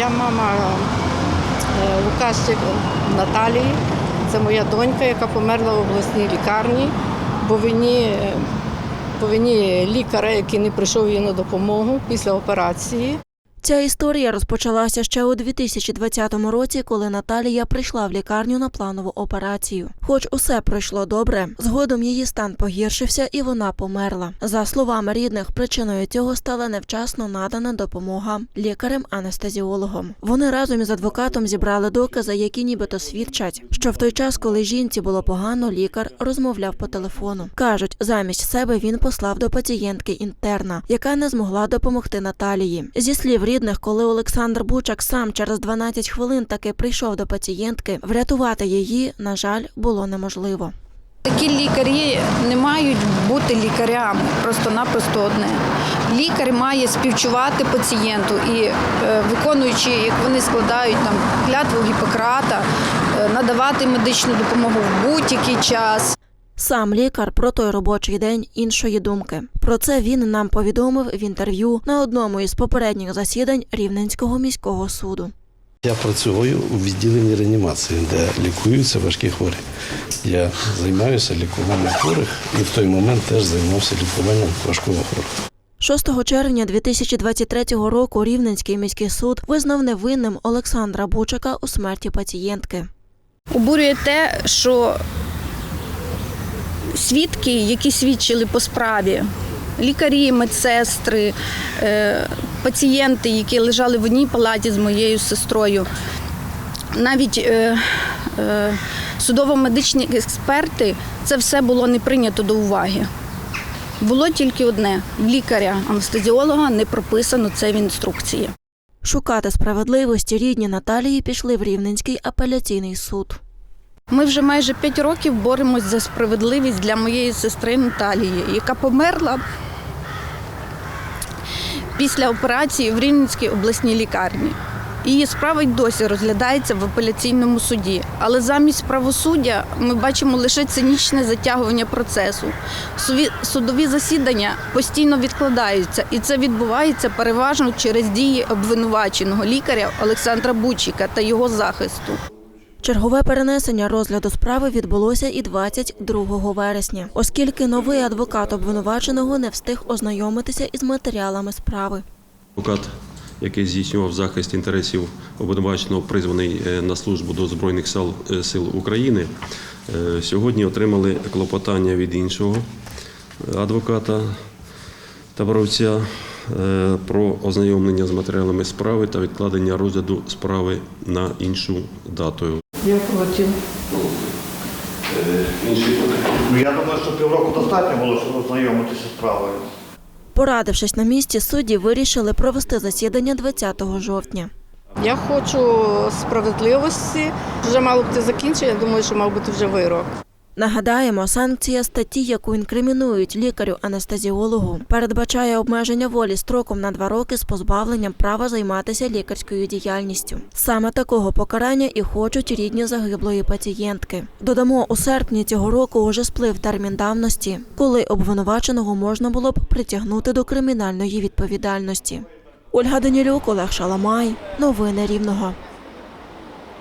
Я мама е, Наталії. Це моя донька, яка померла в обласній лікарні по вині, е, по вині лікаря, який не прийшов їй на допомогу після операції. Ця історія розпочалася ще у 2020 році, коли Наталія прийшла в лікарню на планову операцію. Хоч усе пройшло добре, згодом її стан погіршився і вона померла. За словами рідних, причиною цього стала невчасно надана допомога лікарем-анестезіологом. Вони разом із адвокатом зібрали докази, які нібито свідчать, що в той час, коли жінці було погано, лікар розмовляв по телефону. кажуть, замість себе він послав до пацієнтки інтерна, яка не змогла допомогти Наталії. Зі слів рідних, коли Олександр Бучак сам через 12 хвилин таки прийшов до пацієнтки, врятувати її, на жаль, було неможливо. Такі лікарі не мають бути лікарями, просто-напросто одне. Лікар має співчувати пацієнту і е, виконуючи, як вони складають там клятву Гіппократа, е, надавати медичну допомогу в будь-який час. Сам лікар про той робочий день іншої думки. Про це він нам повідомив в інтерв'ю на одному із попередніх засідань Рівненського міського суду. Я працюю у відділенні реанімації, де лікуються важкі хворі. Я займаюся лікуванням хворих і в той момент теж займався лікуванням важкохворих. 6 червня 2023 року Рівненський міський суд визнав невинним Олександра Бучака у смерті пацієнтки. Обурює те, що свідки, які свідчили по справі, лікарі, медсестри, е, пацієнти, які лежали в одній палаті з моєю сестрою, навіть е, е, судово-медичні експерти, це все було не прийнято до уваги. Було тільки одне: в лікаря-анестезіолога не прописано це в інструкції. Шукати справедливості рідні Наталії пішли в Рівненський апеляційний суд. Ми вже майже п'ять років боремось за справедливість для моєї сестри Наталії, яка померла після операції в Рівненській обласній лікарні. Її справа й досі розглядається в апеляційному суді, але замість правосуддя ми бачимо лише цинічне затягування процесу. Судові засідання постійно відкладаються, і це відбувається переважно через дії обвинуваченого лікаря Олександра Бучика та його захисту. Чергове перенесення розгляду справи відбулося і 22 вересня, оскільки новий адвокат обвинуваченого не встиг ознайомитися із матеріалами справи. Адвокат, який здійснював захист інтересів обвинуваченого, призваний е, на службу до Збройних сил, е, України, е, сьогодні отримали клопотання від іншого адвоката та бравця е, про ознайомлення з матеріалами справи та відкладення розгляду справи на іншу дату. Я проти. Ну, я думаю, що півроку достатньо було, щоб ознайомитися з справою. Порадившись на місці, судді вирішили провести засідання 20 жовтня. Я хочу справедливості. Вже мало б це закінчення, я думаю, що мав бути вже вирок. Нагадаємо, санкція статті, яку інкримінують лікарю-анестезіологу, передбачає обмеження волі строком на два роки з позбавленням права займатися лікарською діяльністю. Саме такого покарання і хочуть рідні загиблої пацієнтки. Додамо, у серпні цього року уже сплив термін давності, коли обвинуваченого можна було б притягнути до кримінальної відповідальності. Ольга Данілюк, Олег Шаламай. Новини Рівного.